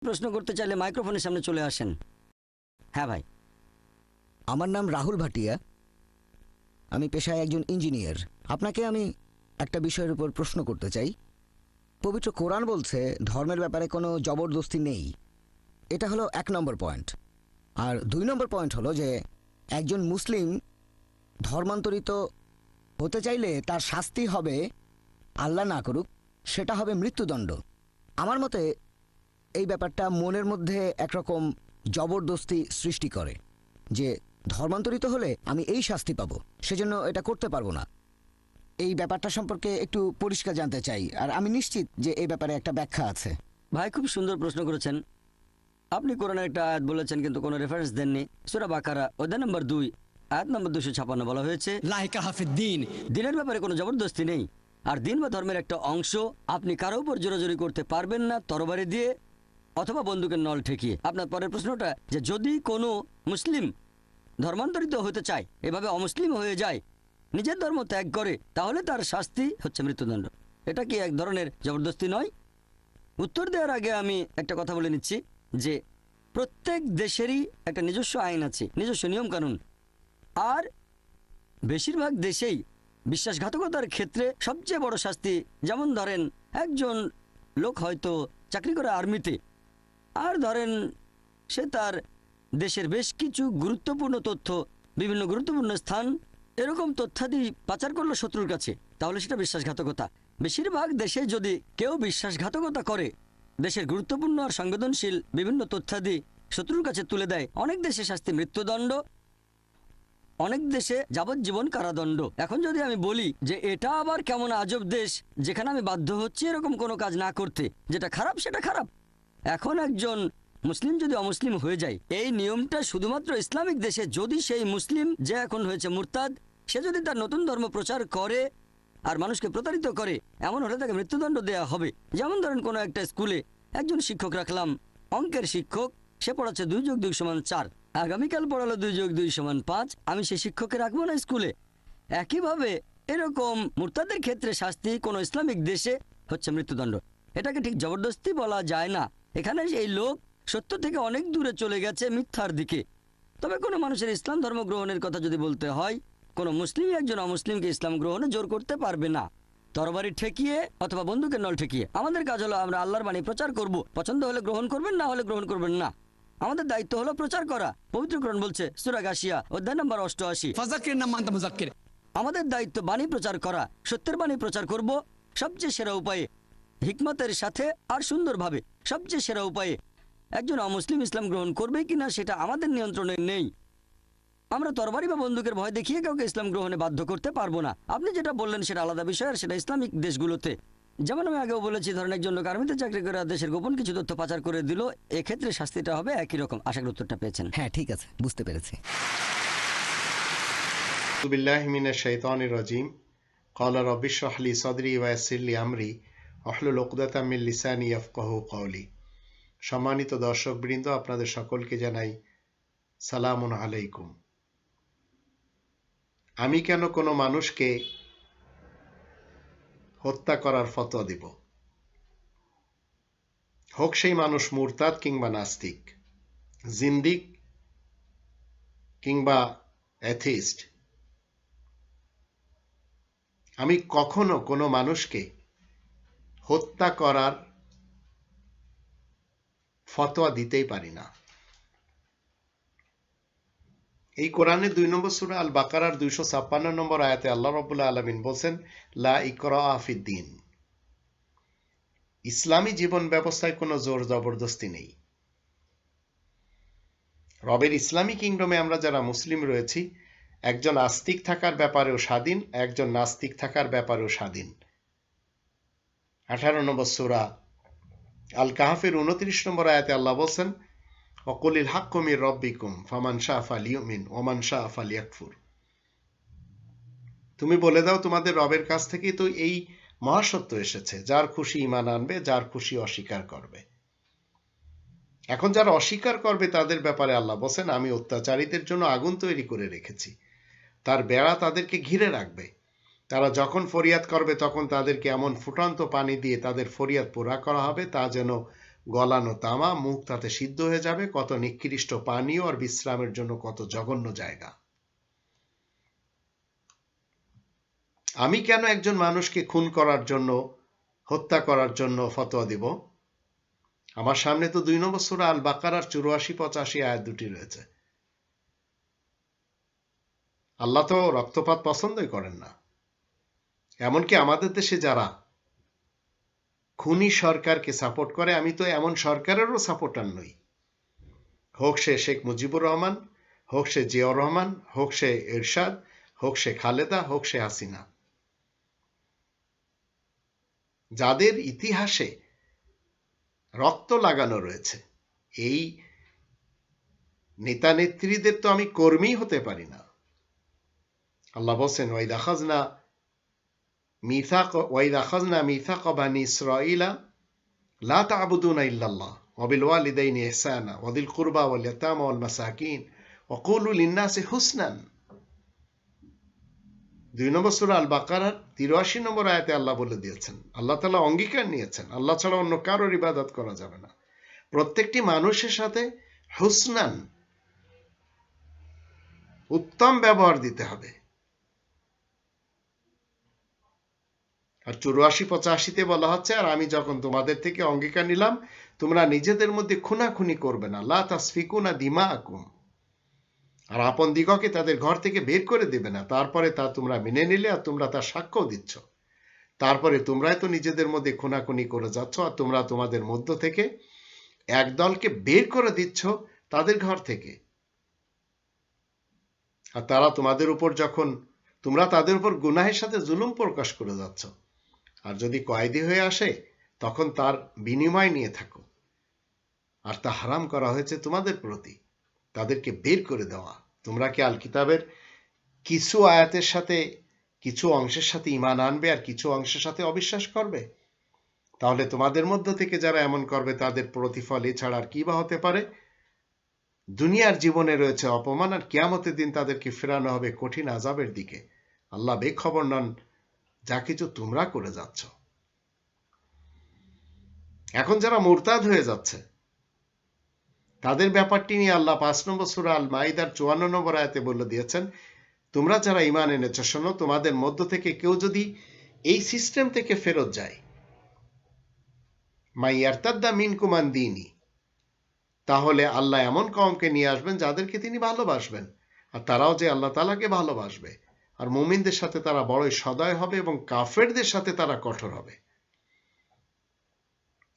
প্রশ্ন করতে চাইলে মাইক্রোফোনের সামনে চলে আসেন। হ্যাঁ ভাই। আমার নাম রাহুল ভাটিয়া। আমি পেশায় একজন ইঞ্জিনিয়ার। আপনাকে আমি একটা বিষয়ের উপর প্রশ্ন করতে চাই। পবিত্র কোরআন বলছে, ধর্মের ব্যাপারে কোনো জবরদস্তি নেই। এটা হলো এক নম্বর পয়েন্ট। আর দুই নম্বর পয়েন্ট হলো যে, একজন মুসলিম ধর্মান্তরিত হতে চাইলে তার শাস্তি হবে, আল্লাহ না করুক, সেটা হবে মৃত্যুদণ্ড। আমার মতে এই ব্যাপারটা মনের মধ্যে একরকম জবরদস্তি সৃষ্টি করে যে ধর্মান্তরিত হলে আমি এই শাস্তি পাবো সেজন্য এটা করতে পারব না। এই ব্যাপারটা সম্পর্কে একটু পরিষ্কার জানতে চাই আর আমি নিশ্চিত যে এই ব্যাপারে একটা ব্যাখ্যা আছে। ভাই খুব সুন্দর প্রশ্ন করেছেন। আপনি কোরআনের একটা আয়াত বলেছেন কিন্তু কোনো রেফারেন্স দেননি। সুরা বাকারা অধ্যায় নম্বর দুই আয়াত নম্বর দুশো ছাপান্ন বলা হয়েছে দিন। দিনের ব্যাপারে কোনো জবরদস্তি নেই। আর দিন বা ধর্মের একটা অংশ আপনি কারও উপর জোরাজোরি করতে পারবেন না তরবারি দিয়ে অথবা বন্দুকের নল ঠেকিয়ে। আপনার পরের প্রশ্নটা যে যদি কোনো মুসলিম ধর্মান্তরিত হতে চায়, এভাবে অমুসলিম হয়ে যায়, নিজের ধর্ম ত্যাগ করে, তাহলে তার শাস্তি হচ্ছে মৃত্যুদণ্ড। এটা কি এক ধরনের জবরদস্তি নয়? উত্তর দেওয়ার আগে আমি একটা কথা বলে নিচ্ছি যে প্রত্যেক দেশেরই একটা নিজস্ব আইন আছে, নিজস্ব নিয়মকানুন। আর বেশিরভাগ দেশেই বিশ্বাসঘাতকতার ক্ষেত্রে সবচেয়ে বড় শাস্তি, যেমন ধরেন একজন লোক হয়তো চাকরি করে আর্মিতে আর ধরেন, সে তার দেশের বেশ কিছু গুরুত্বপূর্ণ তথ্য, বিভিন্ন গুরুত্বপূর্ণ স্থান, এরকম তথ্যাদি পাচার করল শত্রুর কাছে। তাহলে সেটা বিশ্বাসঘাতকতা। বেশিরভাগ দেশে যদি কেউ বিশ্বাসঘাতকতা করে, দেশের গুরুত্বপূর্ণ আর সংবেদনশীল বিভিন্ন তথ্যাদি শত্রুর কাছে তুলে দেয়, অনেক দেশে শাস্তি মৃত্যুদণ্ড, অনেক দেশে যাবজ্জীবন কারাদণ্ড। এখন যদি আমি বলি যে এটা আবার কেমন আজব দেশ, যেখানে আমি বাধ্য হচ্ছি এরকম কোনো কাজ না করতে, যেটা খারাপ সেটা খারাপ। এখন একজন মুসলিম যদি অমুসলিম হয়ে যায়, এই নিয়মটা শুধুমাত্র ইসলামিক দেশে যদি সেই মুসলিম যে এখন হয়েছে মুরতাদ, সে যদি তার নতুন ধর্ম প্রচার করে আর মানুষকে প্রতারিত করে, এমন হলে তাকে মৃত্যুদণ্ড দেওয়া হবে। যেমন ধরেন কোনো একটা স্কুলে একজন শিক্ষক রাখলাম, অঙ্কের শিক্ষক, সে পড়াচ্ছে দুই যোগ দুই সমান চার, আগামীকাল পড়ালো দুই যোগ দুই সমান পাঁচ, আমি সেই শিক্ষককে রাখব না স্কুলে। একইভাবে এরকম মুরতাদের ক্ষেত্রে শাস্তি কোনো ইসলামিক দেশে হচ্ছে মৃত্যুদণ্ড। এটাকে ঠিক জবরদস্তি বলা যায় না। এখানে এই লোক সত্য থেকে অনেক দূরে চলে গেছে মিথ্যার দিকে। তবে কোনো মানুষের ইসলাম ধর্ম গ্রহণের কথা যদি বলতে হয় কোনো মুসলিম একজন অমুসলিমকে ইসলাম গ্রহণে জোর করতে পারবে না। তরবারি ঠেকিয়ে অথবা বন্ধুকে নল ঠেকিয়ে। আমাদের কাজ হলো আমরা আল্লাহর বাণী প্রচার করব। পছন্দ হলে গ্রহণ করবেন না হলে গ্রহণ করবেন না। আমাদের দায়িত্ব হলো প্রচার করা। পবিত্রকরণ বলছে সুরাগ আসিয়া অধ্যায় নম্বর অষ্টআশি। আমাদের দায়িত্ব বাণী প্রচার করা। সত্যের বাণী প্রচার করব। সবচেয়ে সেরা উপায়ে হিকমতের সাথে আর সুন্দরভাবে সবচেয়ে সেরা উপায়ে একজন অমুসলিম ইসলাম গ্রহণ করবে কিনা সেটা আমাদের নিয়ন্ত্রণে নেই আমরা তরবারি বা বন্দুকের ভয় দেখিয়ে কাউকে ইসলাম গ্রহণে বাধ্য করতে পারবো না আপনি যেটা বললেন সেটা আলাদা বিষয় আর সেটা ইসলামিক দেশগুলোতে যেমন আমি আগেও বলেছি ধরেন একজন লোক আর্মিতে চাকরি করে আর দেশের গোপন কিছু তথ্য পাচার করে দিল এক্ষেত্রে শাস্তিটা হবে একই রকম আশা করি উত্তরটা পেয়েছেন হ্যাঁ ঠিক আছে বুঝতে পেরেছি أعوذ بالله من الشيطان الرجيم قال رب اشرح لي صدري ويسر لي أمري আহলুল ওকদাতা মিল লিসানি ইয়াফকাহু সম্মানিত দর্শকবৃন্দ, আপনাদের সকলকে জানাই সালাম আলাইকুম। আমি কেন কোনো মানুষকে হত্যা করার ফতোয়া দিব? হোক সেই মানুষ মুরতাদ কিংবা নাস্তিক, জিন্দিক কিংবা অ্যাথিস্ট আমি কখনো কোনো মানুষকে হত্যা করার ফতোয়া দিতেই পারি না। এই কোরআনের দুই নম্বর সুরা আল বাকারার দুইশো ছাপ্পান্ন নম্বর আয়াতে আল্লাহ রবুল্লাহ আলমিন বলছেন, লা ইকরা ইসলামী জীবন ব্যবস্থায় কোনো জোর জবরদস্তি নেই। রবের ইসলামী কিংডমে আমরা যারা মুসলিম রয়েছি, একজন আস্তিক থাকার ব্যাপারেও স্বাধীন, একজন নাস্তিক থাকার ব্যাপারেও স্বাধীন। আঠারো নম্বর সুরা আল কাহাফের উনত্রিশ নম্বর আয়াতে আল্লাহ বলছেন, অকলিল হাক্কুমির রব্বিকুম, ফামান শাহ ফালিউমিন ওমান শাহ ফালিয়াকফুর। তুমি বলে দাও, তোমাদের রবের কাছ থেকেই তো এই মহাসত্য এসেছে, যার খুশি ইমান আনবে, যার খুশি অস্বীকার করবে। এখন যারা অস্বীকার করবে, তাদের ব্যাপারে আল্লাহ বলছেন, আমি অত্যাচারীদের জন্য আগুন তৈরি করে রেখেছি। তার বেড়া তাদেরকে ঘিরে রাখবে। তারা যখন ফরিয়াদ করবে, তখন তাদেরকে এমন ফুটান্ত পানি দিয়ে তাদের ফরিয়াদ পুরা করা হবে, তা যেন গলানো তামা মুখ তাতে সিদ্ধ হয়ে যাবে। কত নিকৃষ্ট পানীয় আর বিশ্রামের জন্য কত জঘন্য জায়গা। আমি কেন একজন মানুষকে খুন করার জন্য, হত্যা করার জন্য ফতোয়া দিব? আমার সামনে তো দুই নম্বর সুরা আল বাকারার চুরাশি, পঁচাশি আয়াত দুটি রয়েছে। আল্লাহ তো রক্তপাত পছন্দই করেন না। এমনকি আমাদের দেশে যারা খুনি সরকারকে সাপোর্ট করে, আমি তো এমন সরকারেরও সাপোর্টার নই। হোক সে শেখ মুজিবুর রহমান, হোক সে জিয়াউর রহমান, হোক সে এরশাদ, হোক সে খালেদা, হোক সে হাসিনা। যাদের ইতিহাসে রক্ত লাগানো রয়েছে, এই নেতা নেত্রীদের তো আমি কর্মী হতে পারি না। আল্লাহ বলছেন, ওয়াইদ আখাজনা মিথাক ওয়াইদ আখাজনা মিথাক বানি ইসরাইলা লা তা'বুদুনা ইল্লাল্লাহ ওয়াবিল ওয়ালিদাইনি ইহসানা ওয়াদিল কুরবা ওয়াল ইয়াতামা ওয়াল মাসাকিন ওয়াকুলু লিন-নাসি দুই নম্বর সূরা আল বাকারার তিরাশি নম্বর আয়াতে আল্লাহ বলে দিয়েছেন, আল্লাহ তাআলা অঙ্গীকার নিয়েছেন, আল্লাহ ছাড়া অন্য কারোর ইবাদত করা যাবে না। প্রত্যেকটি মানুষের সাথে হুসনান, উত্তম ব্যবহার দিতে হবে। আর চুরাশি, পঁচাশিতে বলা হচ্ছে, আর আমি যখন তোমাদের থেকে অঙ্গীকার নিলাম, তোমরা নিজেদের মধ্যে খুনাখুনি করবে না। লা তাসফিকুনা দিমা আকুম আর আপন দিগকে তাদের ঘর থেকে বের করে দেবে না। তারপরে তা তোমরা মেনে নিলে আর তোমরা তার সাক্ষ্য দিচ্ছ। তারপরে তোমরাই তো নিজেদের মধ্যে খুনাখুনি করে যাচ্ছ আর তোমরা তোমাদের মধ্য থেকে এক দলকে বের করে দিচ্ছ তাদের ঘর থেকে। আর তারা তোমাদের উপর যখন, তোমরা তাদের উপর গুনাহের সাথে জুলুম প্রকাশ করে যাচ্ছ আর যদি কয়েদি হয়ে আসে, তখন তার বিনিময় নিয়ে থাকো। আর তা হারাম করা হয়েছে তোমাদের প্রতি। তাদেরকে বের করে দেওয়া। তোমরা কি আল কিতাবের কিছু আয়াতের সাথে, কিছু অংশের সাথে ইমান আনবে আর কিছু অংশের সাথে অবিশ্বাস করবে? তাহলে তোমাদের মধ্য থেকে যারা এমন করবে, তাদের প্রতিফল এছাড়া আর কি বা হতে পারে? দুনিয়ার জীবনে রয়েছে অপমান, আর কিয়ামতের দিন তাদেরকে ফেরানো হবে কঠিন আজাবের দিকে। আল্লাহ বেখবর নন। যা কিছু তোমরা করে যাচ্ছ। এখন যারা মুরতাদ হয়ে যাচ্ছে, তাদের ব্যাপারটি নিয়ে আল্লাহ পাঁচ নম্বর সুরা আল মাইদার চুয়ান্ন নম্বর আয়াতে বলে দিয়েছেন, তোমরা যারা ইমান এনেছ, শোনো, তোমাদের মধ্য থেকে কেউ যদি এই সিস্টেম থেকে ফেরত যায়, মাই মাইয়ারতাদ্দা মিন কুমান দিনই তাহলে আল্লাহ এমন কমকে নিয়ে আসবেন যাদেরকে তিনি ভালোবাসবেন, আর তারাও যে আল্লাহ তালাকে ভালোবাসবে। আর মুমিনদের সাথে তারা বড়ই সদয় হবে এবং কাফেরদের সাথে তারা কঠোর হবে।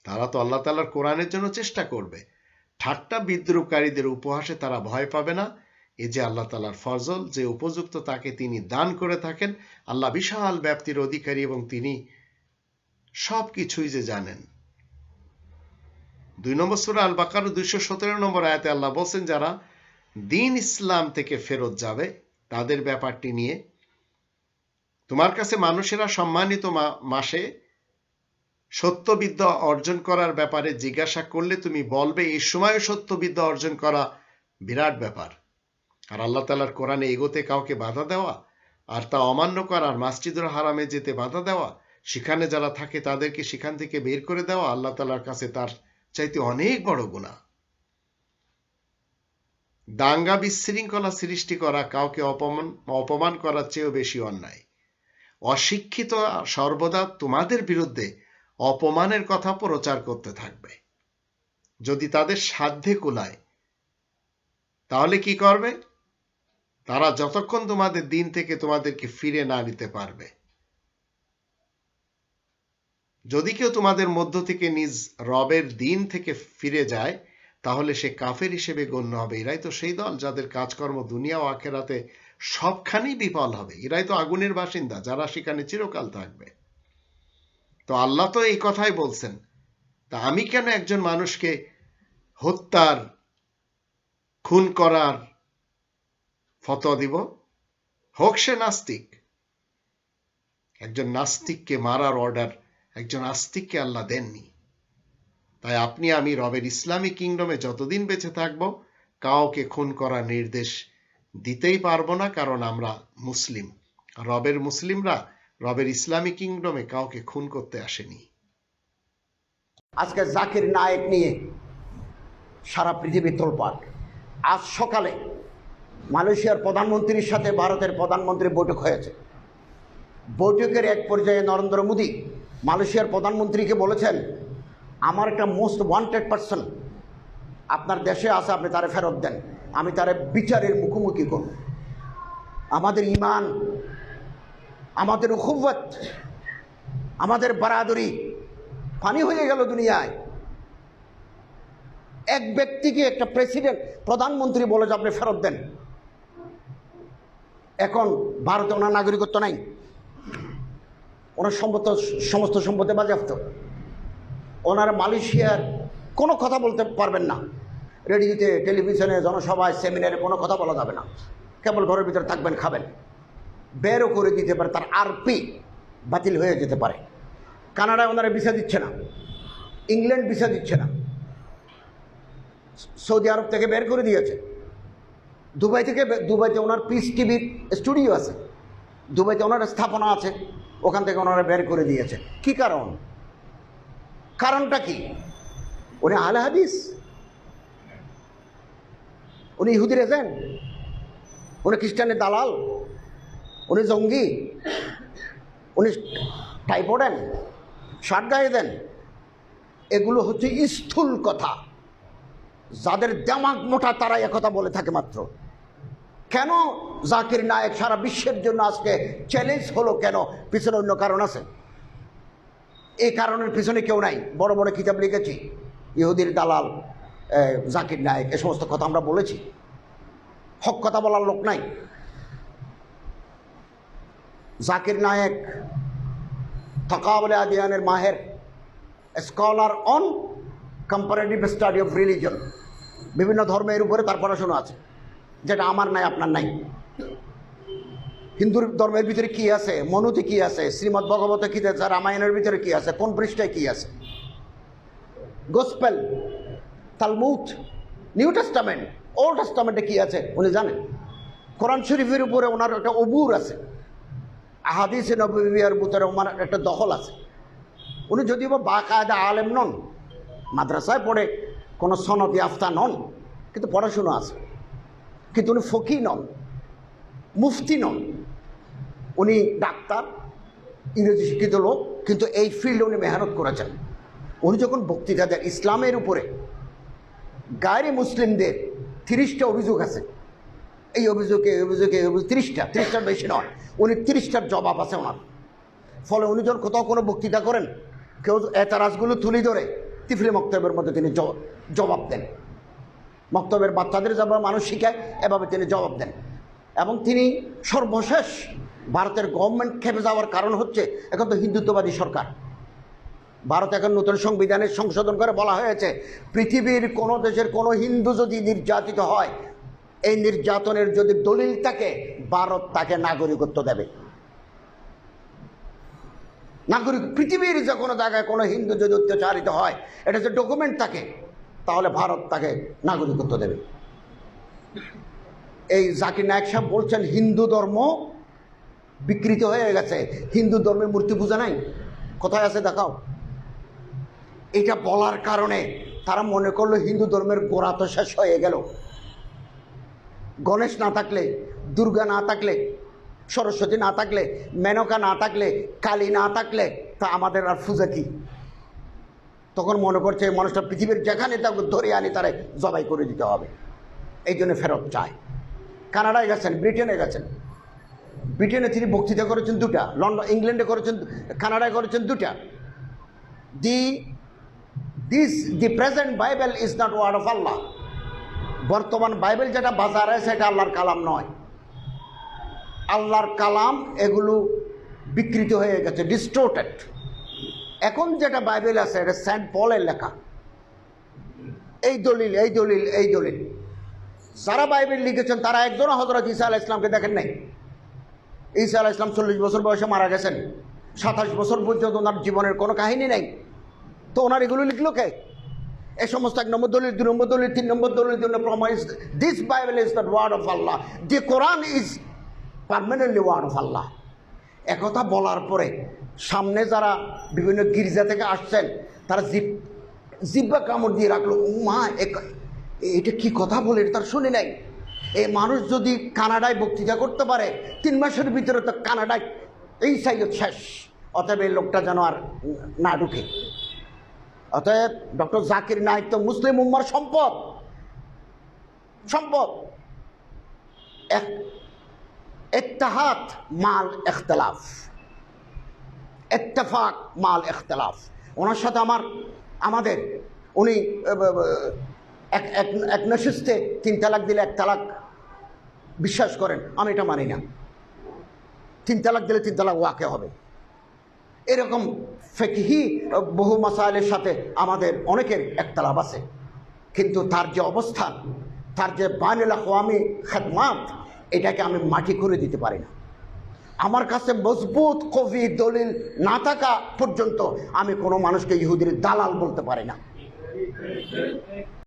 তারা তো আল্লাহ তালার কোরআনের জন্য চেষ্টা করবে। ঠাট্টা বিদ্রুপকারীদের উপহাসে তারা ভয় পাবে না। এ যে আল্লাহ তালার ফজল, যে উপযুক্ত তাকে তিনি দান করে থাকেন, আল্লাহ বিশাল ব্যাপ্তির অধিকারী এবং তিনি সব কিছুই যে জানেন। দুই নম্বর সুরা আল বাকার দুইশো সতেরো নম্বর আয়াতে আল্লাহ বলছেন, যারা দিন ইসলাম থেকে ফেরত যাবে, তাদের ব্যাপারটি নিয়ে তোমার কাছে মানুষেরা সম্মানিত মাসে সত্যবিদ্যা অর্জন করার ব্যাপারে জিজ্ঞাসা করলে তুমি বলবে, এই সময় সত্যবিদ্যা অর্জন করা বিরাট ব্যাপার। আর আল্লাহ তালার কোরআনে এগোতে কাউকে বাধা দেওয়া আর তা অমান্য করার মাসজিদুল হারামে যেতে বাধা দেওয়া, সেখানে যারা থাকে তাদেরকে সেখান থেকে বের করে দেওয়া আল্লাহ তালার কাছে তার চাইতে অনেক বড় গুণা দাঙ্গা বিশৃঙ্খলা সৃষ্টি করা কাউকে অপমান অপমান করার চেয়েও বেশি অন্যায়। অশিক্ষিত সর্বদা তোমাদের বিরুদ্ধে অপমানের কথা প্রচার করতে থাকবে। যদি তাদের সাধ্যে কুলায়, তাহলে কি করবে? তারা যতক্ষণ তোমাদের দিন থেকে তোমাদেরকে ফিরে না নিতে পারবে। যদি কেউ তোমাদের মধ্য থেকে নিজ রবের দিন থেকে ফিরে যায়, তাহলে সে কাফের হিসেবে গণ্য হবে। এরাই তো সেই দল যাদের কাজকর্ম দুনিয়া ও আখেরাতে সবখানেই বিফল হবে। এরাই তো আগুনের বাসিন্দা, যারা সেখানে চিরকাল থাকবে। তো আল্লাহ তো এই কথাই বলছেন, তা আমি কেন একজন মানুষকে হত্যার, খুন করার ফতোয়া দিব? হোক সে নাস্তিক। একজন নাস্তিককে মারার অর্ডার একজন আস্তিককে আল্লাহ দেননি। তাই আপনি আমি রবের ইসলামী কিংডমে যতদিন বেঁচে থাকব, কাউকে খুন করার নির্দেশ দিতেই পারব না কারণ আমরা মুসলিম। রবের মুসলিমরা রবের ইসলামী কিংডমে কাউকে খুন করতে আসেনি। আজকে জাকির নায়েক নিয়ে সারা পৃথিবী তোলপাট আজ সকালে মালয়েশিয়ার প্রধানমন্ত্রীর সাথে ভারতের প্রধানমন্ত্রীর বৈঠক হয়েছে। বৈঠকের এক পর্যায়ে নরেন্দ্র মোদী মালয়েশিয়ার প্রধানমন্ত্রীকে বলেছেন, আমার একটা মোস্ট ওয়ান্টেড পার্সন আপনার দেশে আসে আপনি তারে ফেরত দেন। আমি তারে বিচারের মুখোমুখি করব। আমাদের ইমান, আমাদের উখুবত, আমাদের বারাদরি পানি হয়ে গেল দুনিয়ায়। এক ব্যক্তিকে একটা প্রেসিডেন্ট, প্রধানমন্ত্রী বলে যে আপনি ফেরত দেন। এখন ভারতে ওনার নাগরিকত্ব নাই। ওনার সম্পদ সমস্ত সম্পদে বাজেয়াপ্ত। ওনার মালয়েশিয়ার কোনো কথা বলতে পারবেন না। রেডিওতে, টেলিভিশনে, জনসভায়, সেমিনারে কোনো কথা বলা যাবে না। কেবল ঘরের ভিতরে থাকবেন, খাবেন। বেরও করে দিতে পারে, তার আরপি বাতিল হয়ে যেতে পারে। কানাডায় ওনারা ভিসা দিচ্ছে না। ইংল্যান্ড ভিসা দিচ্ছে না। সৌদি আরব থেকে বের করে দিয়েছে। দুবাই থেকে দুবাইতে ওনার পিস টিভির স্টুডিও আছে। দুবাইতে ওনার স্থাপনা আছে। ওখান থেকে ওনারা বের করে দিয়েছে। কি কারণ? কারণটা কি? উনি আহলে হাদিস। উনি ইহুদির এজেন্ট। উনি খ্রিস্টানের দালাল। উনি জঙ্গি। উনি টাই পড়েন শার্ট গায়ে দেন। এগুলো হচ্ছে স্থূল কথা। যাদের দেমাগ মোটা তারা একথা বলে থাকে মাত্র। কেন জাকির নায়েক সারা বিশ্বের জন্য আজকে চ্যালেঞ্জ হলো কেন? পিছনে অন্য কারণ আছে। এই কারণের পিছনে কেউ নাই। বড় বড় কিতাব লিখেছি। ইহুদির দালাল। জাকির নায়েক, এ সমস্ত কথা আমরা বলেছি। হক কথা বলার লোক নাই। জাকির নায়েক থকাবলে আদিয়ানের মাহের scholar on comparative study of religion বিভিন্ন ধর্মের উপরে তার পড়াশোনা আছে। যেটা আমার নাই, আপনার নাই। হিন্দুর ধর্মের ভিতরে কি আছে? মনুতে কি আছে? শ্রীমৎ ভগবত কি আছে রামায়ণের ভিতরে কি আছে? কোন পৃষ্ঠায় কি আছে? Gospel Talmud new testament, old টেস্টামেন্টে কি আছে উনি জানেন। কোরআন শরীফের উপরে ওনার একটা অবুর আছে। আহাদিসে নবীর ভিতরে ওনার একটা দখল আছে। উনি যদিও বা বাকায়দা আলেম নন, মাদ্রাসায় পড়ে, কোনো সনদি আফতা নন, কিন্তু পড়াশুনো আছে। কিন্তু উনি ফকি নন, মুফতি নন। উনি ডাক্তার, ইংরেজি শিক্ষিত লোক, কিন্তু এই ফিল্ডে উনি মেহনত করেছেন। উনি যখন বক্তৃতা দেন ইসলামের উপরে গায়ে মুসলিমদের তিরিশটা অভিযোগ আছে। এই অভিযোগে এই অভিযোগে, এই অভিযোগ তিরিশটা, তিরিশটার বেশি নয়। উনি তিরিশটার জবাব আছে ওনার। ফলে উনি যখন কোথাও কোনো বক্তৃতা করেন, কেউ এতারাজগুলো তুলি ধরে তিফলি মক্তবের মধ্যে তিনি জবাব দেন। মক্তবের বাচ্চাদের যেভাবে মানুষ শিখায়, এভাবে তিনি জবাব দেন। এবং তিনি সর্বশেষ ভারতের গভর্নমেন্ট খেপে যাওয়ার কারণ হচ্ছে এখন তো হিন্দুত্ববাদী সরকার। ভারত এখন নতুন সংবিধানের সংশোধন করে বলা হয়েছে, পৃথিবীর কোনো দেশের কোনো হিন্দু যদি নির্যাতিত হয়, এই নির্যাতনের যদি দলিল থাকে, ভারত তাকে নাগরিকত্ব দেবে। নাগরিক, পৃথিবীর যে কোনো জায়গায় কোনো হিন্দু যদি অত্যাচারিত হয়, এটা যে ডকুমেন্ট থাকে, তাহলে ভারত তাকে নাগরিকত্ব দেবে। এই জাকির নায়ক সাহেব বলছেন, হিন্দু ধর্ম বিকৃত হয়ে গেছে। হিন্দু ধর্মের মূর্তি পূজা নাই। কোথায় আছে দেখাও। এটা বলার কারণে তারা মনে করল হিন্দু ধর্মের গোড়া তো শেষ হয়ে গেল। গণেশ না থাকলে, দুর্গা না থাকলে, সরস্বতী না থাকলে, মেনকা না থাকলে, কালী না থাকলে, তা আমাদের আর পূজা কি? তখন মনে করছে এই মানুষটা পৃথিবীর যেখানে তাকে ধরে আনি, তারে জবাই করে দিতে হবে। এই জন্য ফেরত চায়। কানাডায় গেছেন, ব্রিটেনে গেছেন। ব্রিটেনে তিনি বক্তৃতা করেছেন দুটা, লন্ডন, ইংল্যান্ডে করেছেন, কানাডায় করেছেন দুটা। The this the present Bible is not word of Allah বর্তমান বাইবেল যেটা বাজারে সেটা আল্লাহর কালাম নয়। আল্লাহর কালাম এগুলো বিকৃত হয়ে গেছে ডিস্টোর্টেড এখন যেটা বাইবেল আছে, এটা সেন্ট পলের লেখা। এই দলিল এই দলিল এই দলিল। যারা বাইবেল লিখেছেন, তারা একজনও হজরত ঈসা আলাহ ইসলামকে দেখেন নাই। ঈসা আলাহ ইসলাম চল্লিশ বছর বয়সে মারা গেছেন। সাতাশ বছর পর্যন্ত ওনার জীবনের কোনো কাহিনী নেই। তো ওনার এগুলো লিখলো কে? এই সমস্ত এক নম্বর দলিল, দুই নম্বর দলিল, তিন নম্বর দলিল, দুই নম্বর প্রমাণ this Bible is the word of Allah the Quran is permanently word of Allah একথা বলার পরে সামনে যারা বিভিন্ন গির্জা থেকে আসছেন, তারা জিপ জিব্বা কামড় দিয়ে রাখল। ও মা, এ- এটা কি কথা বলে? এটা তার শুনি নাই। এই মানুষ যদি কানাডায় বক্তৃতা করতে পারে, তিন মাসের ভিতরে তো কানাডায় এই সাইজ শেষ। অতএব এই লোকটা যেন আর না ঢুকে। অতএব ডক্টর জাকির নায়ক তো মুসলিম উম্মার সম্পদ। সম্পদ। এক মাল ইখতলাফ ইত্তেফাক মাল ইখতলাফ ওনার সাথে আমার, আমাদের, উনি এক এক নশিস্তে তিন তালাক দিলে এক তালাক। বিশ্বাস করেন, আমি এটা মানি না। তিন তালাক দিলে তিন তালাক ওয়াকে হবে। এরকম ফেকহি বহু মাসাইলের সাথে আমাদের অনেকের একতলাপ আছে। কিন্তু তার যে অবস্থান, তার যে বানিল আওয়ামী খেদমাত, এটাকে আমি মাটি করে দিতে পারি না। আমার কাছে মজবুত কবি দলিল না থাকা পর্যন্ত আমি কোনো মানুষকে ইহুদির দালাল বলতে পারি না।